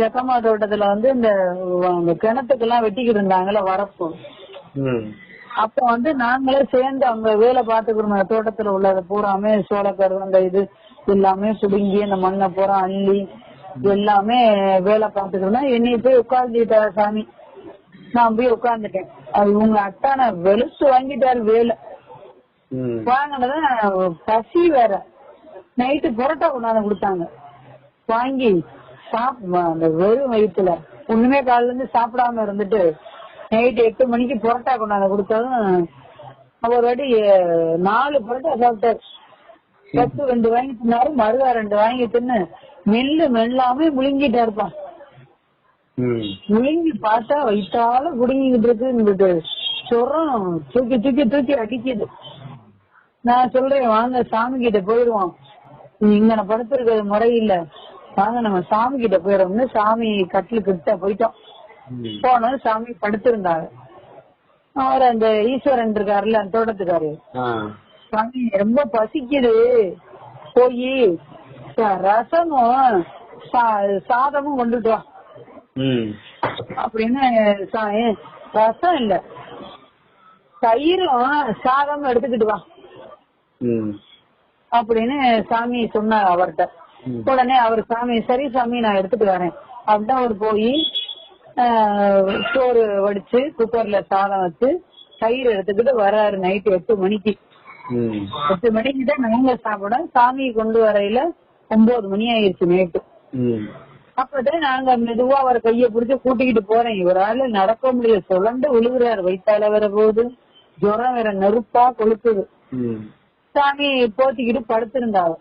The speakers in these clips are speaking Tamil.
ஜக்கம்மா தோட்டத்துல வந்து இந்த கிணத்துக்கு எல்லாம் வெட்டிக்கிட்டு இருந்தாங்கல்ல வரப்பு. அப்ப வந்து நாங்களே சேர்ந்து அங்க வேலை பாத்துக்கிறோம் தோட்டத்துல உள்ளத பூராமே சோளக்கரு அந்த இது எல்லாமே சுடுங்கி அந்த மண்ணை பூரா அள்ளி எல்லாமே வேலை பாத்துக்கிறோம் என்னைய போய் உட்கார்ந்துட்டாரு சாமி. நான் போய் உட்கார்ந்துட்டேன். அது உங்க அத்தான வெளுத்து வாங்கிட்டாரு வேலை. வாங்கினதான் பசி வேற. நைட்டு புரோட்டா கொண்டாந்து கொடுத்தாங்க. வாங்கி அந்த வெறும் வயிற்றுல ஒண்ணுமே காலையில இருந்து சாப்பிடாம இருந்துட்டு நைட்டு எட்டு மணிக்கு புரோட்டா கொண்டாந்து கொடுத்ததும் ஒரு வாட்டி நாலு புரோட்டா சாப்பிட்டாரு பத்து ரெண்டு வாங்கி தின்னாரு மருகா ரெண்டு வாங்கி தின்னு மெல்லு மெல்லாமே முழுங்கிட்டாருப்பா ம். முழுங்கி பார்த்தா வயிற்றால குடுங்கிட்டு இருக்குன்னு சொரம் தூக்கி தூக்கி தூக்கி அடிக்குது. நான் சொல்றேன் வாங்க சாமி கிட்ட போயிருவோம். இங்க நான் படுத்திருக்கிறது முறையில்ல. வாங்க நம்ம சாமி கிட்ட போயிடுவோம்னு சாமி கட்டில் கிட்ட போயிட்டோம். போனோம் சாமி படுத்திருந்தாங்க அவர் அந்த ஈஸ்வரன் இருக்காருல்ல அந்த தோட்டத்துக்காரு. ஆ. சாமி ரொம்ப பசிக்குது. போய் ரசமும் சாதமும் கொண்டுட்டு வா. அப்படின்னு ரசம் இல்ல. தயிரும் சாதமும் எடுத்துக்கிட்டு வா. அப்படின்னு சாமி சொன்னார் அவர்கிட்ட. உடனே அவர் சாமி சரி சாமி நான் எடுத்துட்டு வரேன். அப்படின்னு அவர் போய் சோறு வடிச்சு குக்கர்ல சாதம் வச்சு தயிர் எடுத்துக்கிட்டு வர்றாரு நைட்டு எட்டு மணிக்கு. எட்டு மணிக்கு தான் நாங்க சாப்பிட சாமி கொண்டு வரையில ஒன்பது மணி ஆயிருச்சு நைட்டு. அப்பதான் நாங்க மெதுவா அவர் கைய பிடிச்சு கூட்டிக்கிட்டு போறேன். இவரால நடக்க முடியல. சுழண்டு விழுகுறாரு. வயிற்றால வர போது ஜுரம் வேற நெருப்பா கொளுத்துது. ம். சாமி போத்திக்கிட்டு படுத்திருந்தாரு.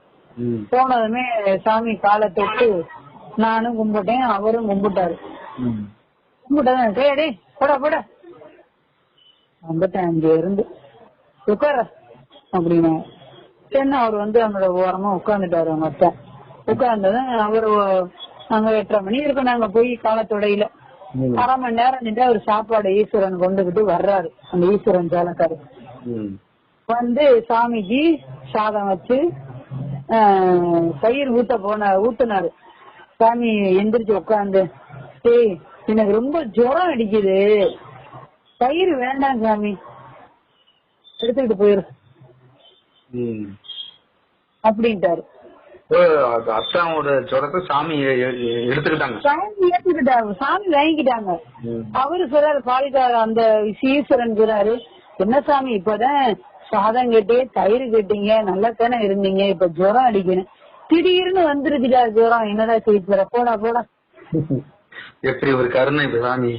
போனதுமே சாமி காலை தொட்டு நானும் கும்பிட்டேன் அவரும் கும்பிட்டாரு. கும்பிட்டதான் டேய் போடா போடா. வந்துட்டேன் அங்க இருந்து. உட்கார. அப்படின்னு என்ன அவர் வந்து அவங்களோட ஓரமா உட்கார்ந்துட்டாரு அவங்க அத்தை. உட்கார்ந்ததும் அவர் நாங்க எட்டரை மணி இருக்கும் நாங்க போய் காலத்தொடையில அரை மணி நேரம் நின்று அவர் சாப்பாடு ஈஸ்வரன் கொண்டுகிட்டு வர்றாரு அந்த ஈஸ்வரன் சேலக்காரு ம். வந்து சாமிக்கு சாதம் வச்சு தயிர் ஊத்த போன ஊத்துனாரு. சாமி எந்திரிச்சு உட்காந்து ஏய் எனக்கு ரொம்ப ஜுரம் அடிக்குது. தயிர் வேண்டாம் சாமி. எடுத்துக்கிட்டு போயிரு. அப்படின்ட்டாரு. அத்தாவோட ஜுரத்தை சாமி எடுத்துக்கிட்டாங்க. சாமி ஏத்துக்கிட்டாங்க. சாமி வாங்கிக்கிட்டாங்க. அவரு சொல்றாரு பாலிக்கார அந்த ஈஸ்வரன் சொல்றாரு என்ன சாமி இப்பதான் சாதம் கட்டி தயிர் கேட்டீங்க நல்லா தானே இருந்தீங்க இப்ப ஜுரம் அடிக்கணும் திடீர்னு வந்துருச்சுடா ஜுரம் என்னடா செய்ய போடா போடா. எப்படி ஒரு கருணை இப்ப சாமி